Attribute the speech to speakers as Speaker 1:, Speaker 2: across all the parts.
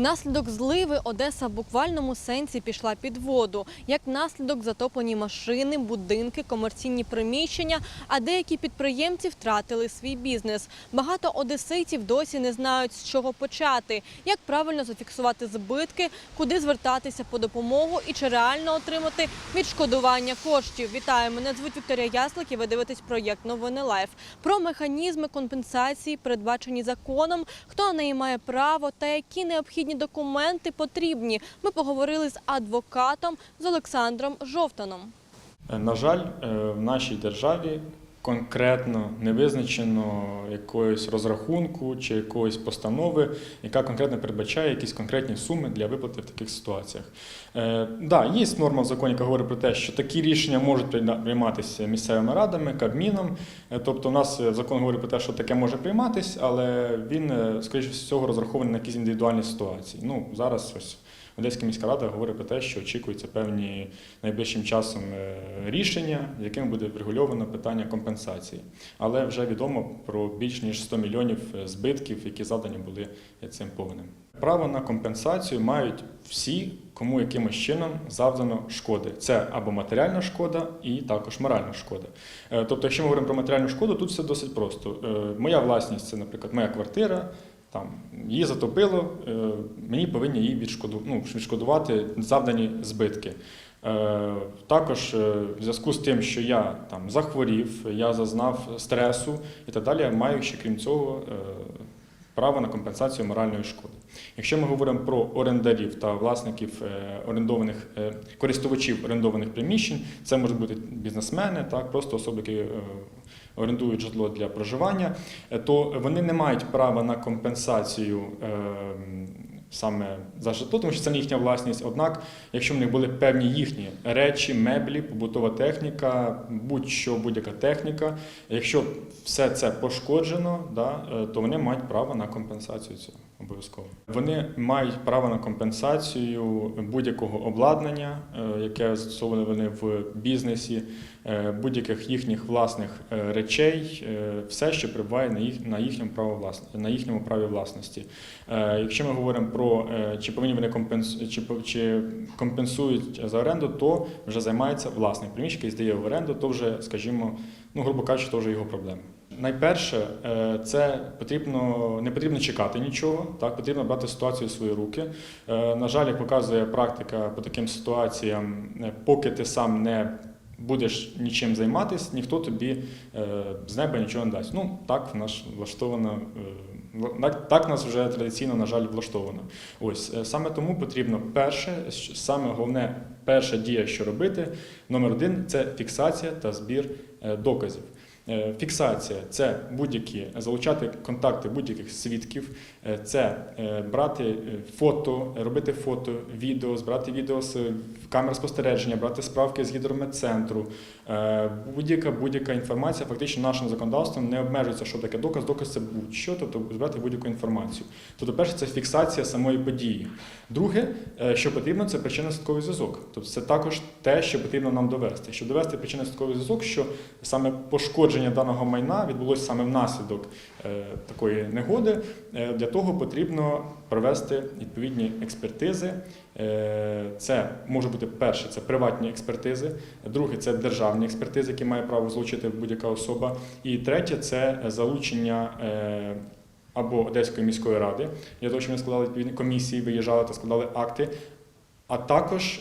Speaker 1: Внаслідок зливи Одеса в буквальному сенсі пішла під воду. Як наслідок затоплені машини, будинки, комерційні приміщення, а деякі підприємці втратили свій бізнес. Багато одеситів досі не знають, з чого почати, як правильно зафіксувати збитки, куди звертатися по допомогу і чи реально отримати відшкодування коштів. Вітаю, мене звуть Вікторія Яслик і ви дивитесь проєкт Новини Лайф. Про механізми компенсації, передбачені законом, хто на неї має право та які необхідні документи потрібні. Ми поговорили з адвокатом з Олександром Жовтаном.
Speaker 2: Е, На жаль, е, в нашій державі конкретно не визначено якогось розрахунку чи якоїсь постанови, яка конкретно передбачає якісь конкретні суми для виплати в таких ситуаціях. Е, да, є норма в законі, яка говорить про те, що такі рішення можуть прийматися місцевими радами, Кабміном. Е, Тобто, у нас е, закон говорить про те, що таке може прийматись, але він, е, скоріше всього, розрахований на якісь індивідуальні ситуації. Ну, зараз ось. Одеська міська рада говорить про те, що очікується певні найближчим часом е, рішення, яким буде врегульовано питання компенсації. Але вже відомо про більш ніж 100 мільйонів е, збитків, які завдані були цим повенем. Право на компенсацію мають всі, кому якимось чином завдано шкоди. Це або матеріальна шкода, і також моральна шкода. Е, Тобто, якщо ми говоримо про матеріальну шкоду, тут все досить просто. Е, Моя власність це, наприклад, моя квартира. Там її затопило, е, мені повинні її відшкоду, ну, відшкодувати завдані збитки. Е, Також е, в зв'язку з тим, що я там захворів, я зазнав стресу і так далі, маю ще крім цього право на компенсацію моральної шкоди. Якщо ми говоримо про орендарів та власників е, орендованих е, користувачів орендованих приміщень, це можуть бути бізнесмени, так просто особи, які е, орендують житло для проживання, то вони не мають права на компенсацію. Саме за житло, тому що це не їхня власність. Однак, якщо в них були певні їхні речі, меблі, побутова техніка, будь-що, будь-яка техніка, якщо все це пошкоджено, да, е, то вони мають право на компенсацію цього обов'язково. Вони мають право на компенсацію будь-якого обладнання, е, яке застосоване вони в бізнесі, е, будь-яких їхніх власних е, речей, все, що перебуває на їх на їхньому право власності, на їхньому праві власності. Якщо ми говоримо про чи повинні вони компенс... чи, чи компенсують за оренду, то вже займається власник приміщення, який здає в оренду, то вже, скажімо, ну грубо кажучи, то вже його проблема. Найперше, е, це потрібно не потрібно чекати нічого, так потрібно брати ситуацію в свої руки. Е, На жаль, як показує практика по таким ситуаціям, е, поки ти сам не будеш нічим займатися, ніхто тобі з неба нічого не дасть. Ну так в нас влаштовано. е, так- нас вже традиційно, на жаль, влаштовано. Ось саме тому потрібно перше, саме головне, перша дія, що робити. Номер один це фіксація та збір доказів. Е, Фіксація це будь-які залучати контакти будь-яких свідків, е, це е, брати фото, робити фото, відео, збирати відео з камер спостереження, брати справки з гідрометцентру. Будь-яка будь-яка інформація фактично нашим законодавством не обмежується, що таке доказ. Доказ це будь-що, тобто збирати будь-яку інформацію. Тобто, перше, це фіксація самої події. Друге, що потрібно, це причинно-слідковий зв'язок. Тобто це також те, що потрібно нам довести. Щоб довести причинно-слідковий зв'язок, що саме пошкодження даного майна відбулося саме внаслідок е, такої негоди. Е, Для того потрібно провести відповідні експертизи. Е, Це може бути перше, це приватні експертизи, друге це державні експертизи, які має право залучити будь-яка особа. І третє це залучення. Або Одеської міської ради для того, щоб вони складали відповідні комісії, виїжджали та складали акти, а також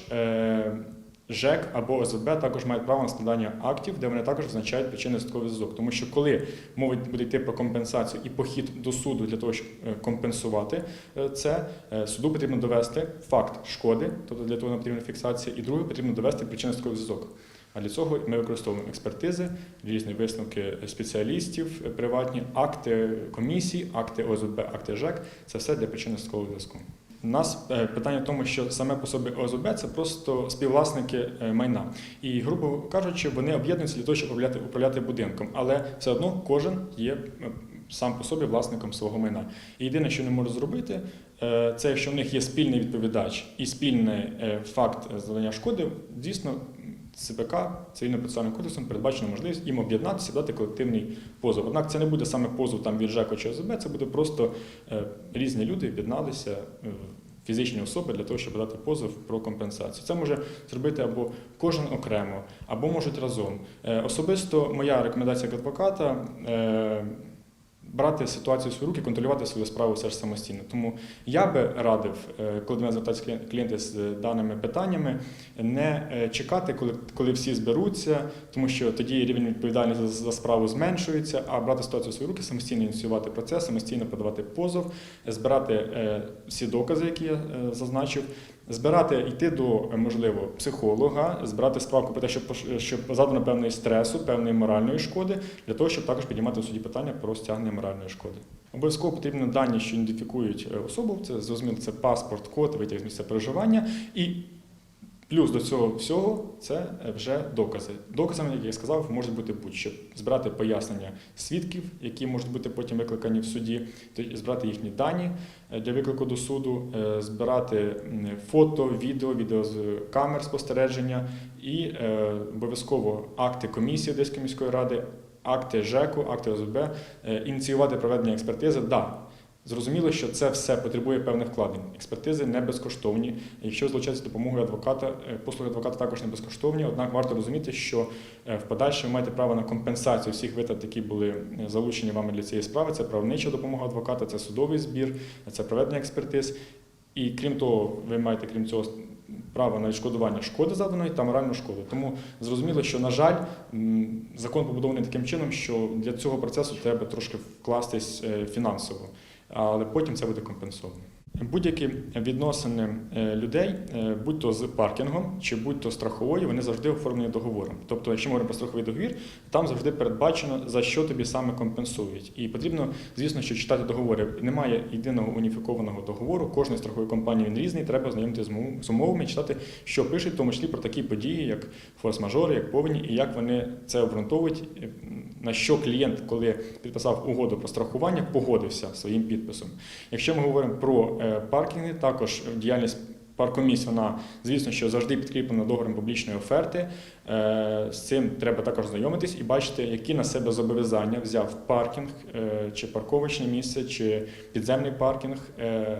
Speaker 2: ЖЕК або ОСББ також мають право на складання актів, де вони також визначають причинно слідковий зв'язок. Тому що коли мова буде йти про компенсацію і похід до суду для того, щоб е, компенсувати е, це, е, суду потрібно довести факт шкоди, тобто для того нам потрібна фіксація, і друге потрібно довести причинно слідковий зв'язок. А для цього ми використовуємо експертизи, різні висновки спеціалістів, приватні акти комісій, акти ОСББ, акти ЖЕК це все для причинно слідкового зв'язку. У нас е, питання в тому, що саме по собі ОСББ це просто співвласники е, майна. І, грубо кажучи, вони об'єднуються для того, щоб управляти, управляти будинком, але все одно кожен є е, сам по собі власником свого майна. І єдине, що не можуть зробити, це якщо в них є спільний відповідач і спільний факт завдання шкоди, дійсно. ЦПК цивільно процесуальним кодексом передбачена можливість їм об'єднатися, дати колективний позов. Однак це не буде саме позов там від ЖЕКО чи ОЗБ, це буде просто е, різні люди об'єдналися е, фізичні особи для того, щоб подати позов про компенсацію. Це може зробити або кожен окремо, або можуть разом. Е, Особисто моя рекомендація як адвоката. Брати ситуацію в свої руки, контролювати свою справу все ж самостійно. Тому я би радив, е, коли до мене звертаються клієнти з е, даними питаннями, не е, чекати, коли, коли всі зберуться, тому що тоді рівень відповідальності за, за справу зменшується, а брати ситуацію в свої руки, самостійно ініціювати процес, самостійно подавати позов, збирати всі докази, які я зазначив, збирати, йти до, е, можливо, психолога, збирати справку про те, щоб, щоб задано певної стресу, певної моральної шкоди, для того, щоб також піднімати в суді питання про стягнення моральної шкоди. Обов'язково потрібні дані, що ідентифікують е, особу. Це зрозуміло, це паспорт, код, витяг з місця проживання і. Плюс до цього всього це вже докази. Доказами, як я сказав, можуть бути будь-що збирати пояснення свідків, які можуть бути потім викликані в суді, збирати їхні дані е, для виклику до суду, е, збирати фото, відео, відео з камер спостереження і е, обов'язково акти комісії Одеської міської ради, акти ЖЕКу, акти ОСБ, е, ініціювати проведення експертизи. Да, Зрозуміло, що це все потребує певних вкладень. Експертизи не безкоштовні. Якщо залучається допомогою адвоката, е, послуги адвоката також не безкоштовні. Однак варто розуміти, що е, в подальшому ви маєте право на компенсацію всіх витрат, які були е, залучені вами для цієї справи. Це правнича допомога адвоката, це судовий збір, це проведення експертиз. І крім того, ви маєте крім цього право на відшкодування шкоди завданої та моральну шкоду. Тому зрозуміло, що на жаль, закон побудований таким чином, що для цього процесу треба трошки вкластись фінансово, але потім це буде компенсовано. Будь-які відносини е, людей, е, будь то з паркінгом чи будь то страховою, вони завжди оформлені договором. Тобто, якщо ми говоримо про страховий договір, там завжди передбачено за що тобі саме компенсують. І потрібно, звісно, що читати договори. Немає єдиного уніфікованого договору. Кожної страхової компанії він різний. Треба знайомитися з мов- з умовами, читати, що пишуть, в тому числі про такі події, як форс-мажори, як повені, і як вони це обґрунтовують. На що клієнт, коли підписав угоду про страхування, погодився своїм підписом. Якщо ми говоримо про е, паркінги, також діяльність паркомісць, вона, звісно, що завжди підкріплена договором публічної оферти. Е, З цим треба також знайомитись і бачити, які на себе зобов'язання взяв паркінг, е, чи парковочне місце, чи підземний паркінг. е,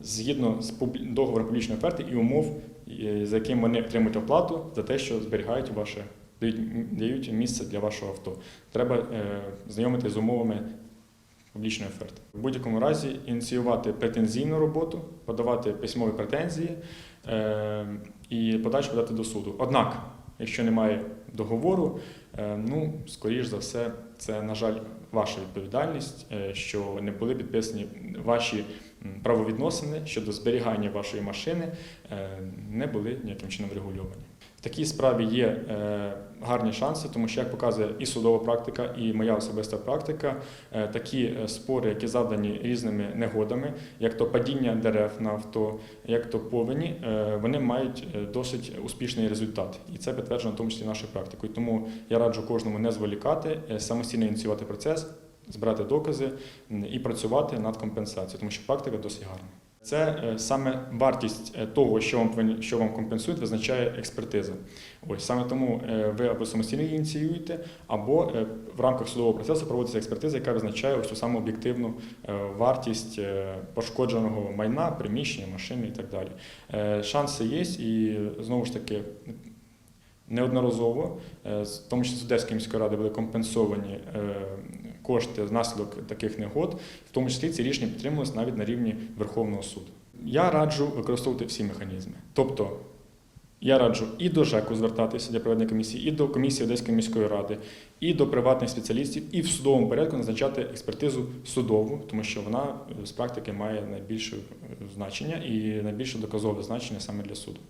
Speaker 2: Згідно з договором публічної оферти і умов, е, за яким вони отримують оплату за те, що зберігають ваше дають, місце для вашого авто. Треба е, знайомитися з умовами публічної оферти. В будь-якому разі ініціювати претензійну роботу, подавати письмові претензії е, і подальше подати до суду. Однак, якщо немає договору, е, ну, скоріш за все, це, на жаль, ваша відповідальність, е, що не були підписані ваші правовідносини щодо зберігання вашої машини, не були ніяким чином врегульовані. Такій справі є е, гарні шанси, тому що, як показує і судова практика, і моя особиста практика, е, такі е, спори, які завдані різними негодами, як то падіння дерев на авто, як то повені, вони мають досить успішний результат. І це підтверджено в тому числі нашою практикою. Тому я раджу кожному не зволікати, самостійно ініціювати процес, збирати докази і працювати над компенсацією, тому що практика досить гарна. Це е, саме вартість е, того, що вам що вам компенсують, визначає експертиза. Ось саме тому е, ви або самостійно її ініціюєте, або в рамках судового процесу проводиться експертиза, яка визначає ось цю саму об'єктивну вартість пошкодженого майна, приміщення, машини і так далі. Шанси є, і знову ж таки. Неодноразово, в тому числі Одеської міської ради, були компенсовані кошти внаслідок таких негод, в тому числі ці рішення підтримувалися навіть на рівні Верховного суду. Я раджу використовувати всі механізми. Тобто я раджу і до ЖЕКу звертатися для проведення комісії, і до комісії Одеської міської ради, і до приватних спеціалістів, і в судовому порядку назначати експертизу судову, тому що вона е, з практики має найбільше е, значення і найбільше доказове значення саме для суду.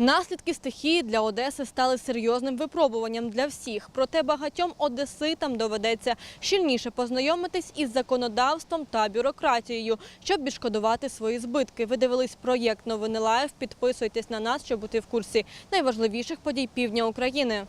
Speaker 1: Наслідки стихії для Одеси стали серйозним випробуванням для всіх. Проте багатьом одеситам доведеться щільніше познайомитись із законодавством та бюрократією, щоб відшкодувати свої збитки. Ви дивились проєкт Новини лайф. Підписуйтесь на нас, щоб бути в курсі найважливіших подій півдня України.